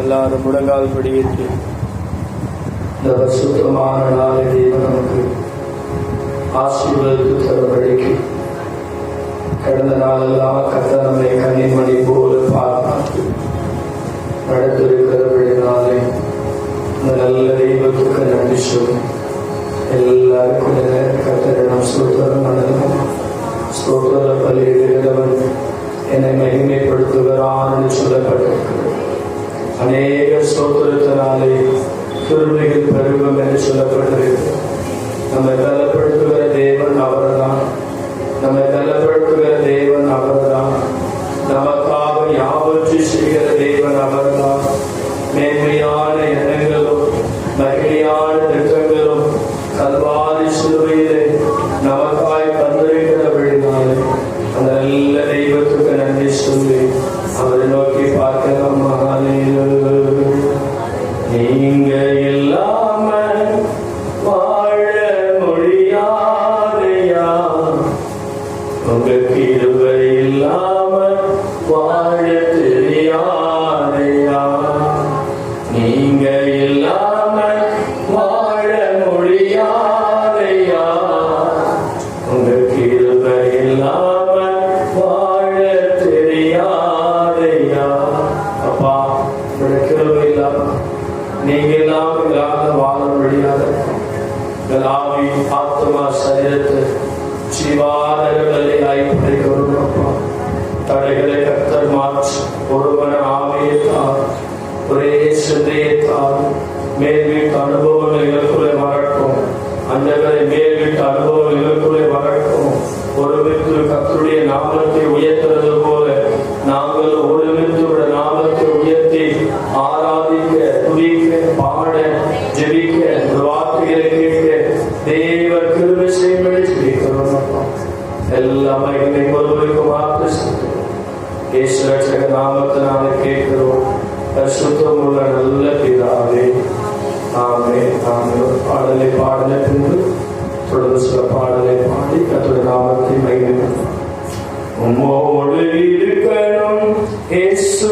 எல்லாரும் முழங்கால் படியேற்றி. இந்த பரிசுத்தமான நாளை தெய்வம் நமக்கு ஆசீர்வதித்து தரும்படிக்கு கடந்த நாளெல்லாம் கத்த நம்மை கன்னிமணி போல பார்த்து நடத்திருக்கிறபடினாலே இந்த நல்ல தெய்வத்துக்கு நன்றி சொல்லும் எல்லாருக்கும் கத்தரிடம் ஸ்தோத்திரம் பண்ணலாம் ஸ்தோத்திர பலியிடுகிறவன் என்னை மகிமைப்படுத்துகிறான் என்று சொல்லப்பட்டிருக்கிறது. அநேக சோத்திரத்தினாலே கிருமிகள் பெருகும் என்று சொல்லப்பட்டிருக்கு நம்மை பலப்படுத்துகிற தேவன் அவர்தான். நம்மை பலப்படுத்துகிற தேவன் அவர்தான். நம்ம சரீரத்தை ஜீவாதரங்களை ஐப்படைக்கிறோம் தடைகளை கத்தர் மாற்றி ஒருவன ஆமையத்தார் ஒரே சிந்தையத்தார் மேல் வீட்டு அனுபவங்கள் எங்களுக்குள்ளே மாற இயேசு ரட்சக நாமத்தினாலே கேட்கிறோம். பரிசுத்தம் உள்ள நல்ல பிதாவே ஆமே ஆமே. பாடலை பாடலை பின்பு தொடர்ந்து சில பாடலை பாடி கத்துடைய நாமத்தை மகிமை உம்மோடு இருக்கணும் இயேசு